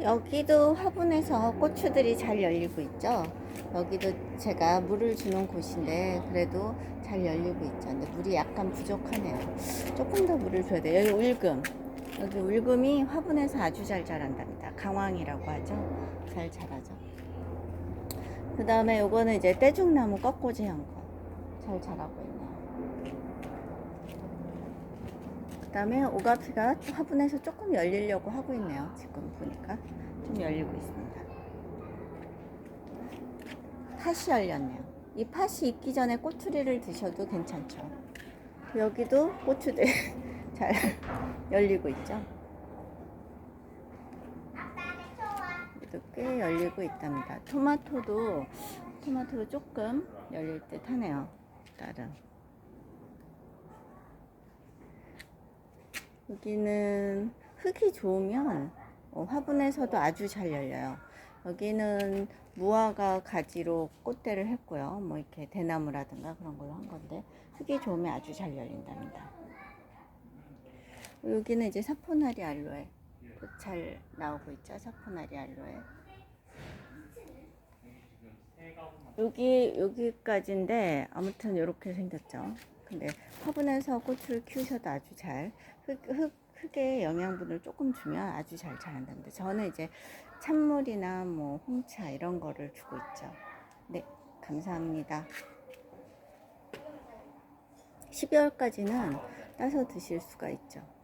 여기도 화분에서 고추들이 잘 열리고 있죠. 여기도 제가 물을 주는 곳인데 그래도 잘 열리고 있죠. 근데 물이 약간 부족하네요. 조금 더 물을 줘야 돼요. 여기 울금. 여기 울금이 화분에서 아주 잘 자란답니다. 강황이라고 하죠. 잘 자라죠. 그 다음에 요거는 이제 떼죽나무 꺾꽂이 한 거. 잘 자라고 있네요. 그 다음에 오가피가 화분에서 조금 열리려고 하고 있네요. 지금 보니까 좀 열리고 있습니다. 팥이 열렸네요. 이 팥이 익기 전에 꼬투리를 드셔도 괜찮죠. 여기도 고추들 잘 열리고 있죠. 여기도 꽤 열리고 있답니다. 토마토도 토마토도 조금 열릴 듯 하네요. 나름. 여기는 흙이 좋으면 어, 화분에서도 아주 잘 열려요. 여기는 무화과 가지로 꽃대를 했고요. 뭐 이렇게 대나무라든가 그런 걸로 한 건데 흙이 좋으면 아주 잘 열린답니다. 여기는 이제 사포나리 알로에 꽃잘 나오고 있죠. 사포나리 알로에. 여기 여기까지인데 아무튼 이렇게 생겼죠. 근데 화분에서 꽃을 키우셔도 아주 잘 흙, 흙, 흙에 영양분을 조금 주면 아주 잘 자란답니다. 저는 이제 찬물이나 뭐 홍차 이런 거를 주고 있죠. 네, 감사합니다. 12월까지는 따서 드실 수가 있죠.